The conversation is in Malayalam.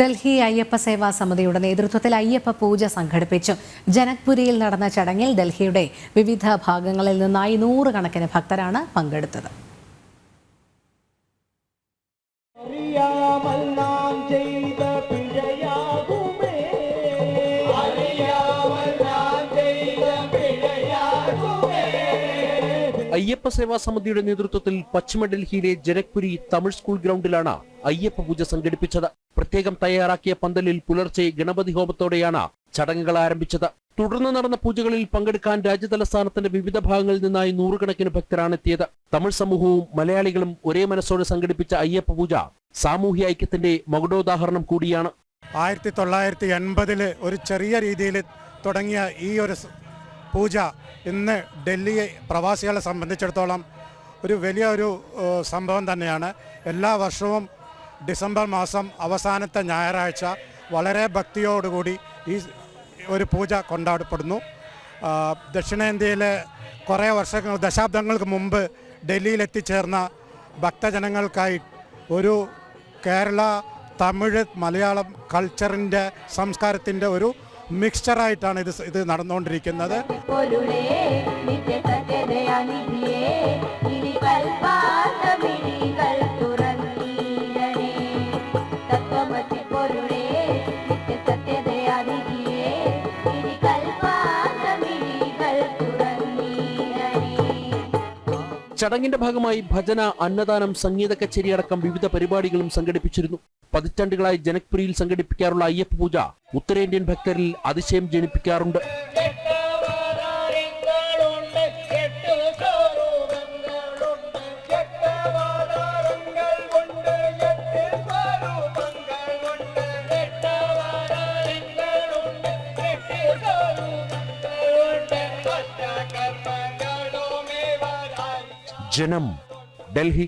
ഡൽഹി അയ്യപ്പ സേവാ സമിതിയുടെ നേതൃത്വത്തിൽ അയ്യപ്പ പൂജ സംഘടിപ്പിച്ചു. ജനക്പുരിയിൽ നടന്ന ചടങ്ങിൽ ഡൽഹിയുടെ വിവിധ ഭാഗങ്ങളിൽ നിന്നായി നൂറുകണക്കിന് ഭക്തരാണ് പങ്കെടുത്തത്. അയ്യപ്പ സേവാ സമിതിയുടെ നേതൃത്വത്തിൽ പശ്ചിമ ഡൽഹിയിലെ ജനക്പുരി തമിഴ് സ്കൂൾ ഗ്രൗണ്ടിലാണ് അയ്യപ്പ പൂജ സംഘടിപ്പിച്ചത്. പ്രത്യേകം തയ്യാറാക്കിയ പന്തലിൽ പുലർച്ചെ ഗണപതി ഹോമത്തോടെയാണ് ചടങ്ങുകൾ ആരംഭിച്ചത്. തുടർന്ന് നടന്ന പൂജകളിൽ പങ്കെടുക്കാൻ രാജ്യതലസ്ഥാനത്തിന്റെ വിവിധ ഭാഗങ്ങളിൽ നിന്നായി നൂറുകണക്കിന് ഭക്തരാണ് എത്തിയത് തമിഴ് സമൂഹവും മലയാളികളും ഒരേ മനസ്സോടെ സംഘടിപ്പിച്ച അയ്യപ്പ പൂജ സാമൂഹ്യ ഐക്യത്തിന്റെ മകുടോദാഹരണം കൂടിയാണ്. ആയിരത്തി തൊള്ളായിരത്തി എൺപതിൽ ഒരു ചെറിയ രീതിയിൽ തുടങ്ങിയ ഈ ഒരു പൂജ ഇന്ന് ഡൽഹി പ്രവാസികളെ സംബന്ധിച്ചിടത്തോളം ഒരു വലിയ ഒരു സംഭവം തന്നെയാണ്. എല്ലാ വർഷവും ഡിസംബർ മാസം അവസാനത്തെ ഞായറാഴ്ച വളരെ ഭക്തിയോടുകൂടി ഈ ഒരു പൂജ കൊണ്ടാടപ്പെടുന്നു. ദക്ഷിണേന്ത്യയിലെ കുറേ വർഷങ്ങൾ ദശാബ്ദങ്ങൾക്ക് മുമ്പ് ഡൽഹിയിൽ എത്തിച്ചേർന്ന ഭക്തജനങ്ങൾക്കായി ഒരു കേരള തമിഴ് മലയാളം കൾച്ചറിന്റെ സംസ്കാരത്തിന്റെ ഒരു മിക്സ്ചറായിട്ടാണ് ഇത് ഇത് നടന്നുകൊണ്ടിരിക്കുന്നത്. ചടങ്ങിന്റെ ഭാഗമായി ഭജന അന്നദാനം സംഗീത കച്ചേരി അടക്കം വിവിധ പരിപാടികളും സംഘടിപ്പിച്ചിരുന്നു. പതിറ്റാണ്ടുകളായി ജനക്പുരിയിൽ സംഘടിപ്പിക്കാറുള്ള അയ്യപ്പ പൂജ ഉത്തരേന്ത്യൻ ഭക്തരിൽ അതിശയം ജനിപ്പിക്കാറുണ്ട്. ജനം ഡൽഹി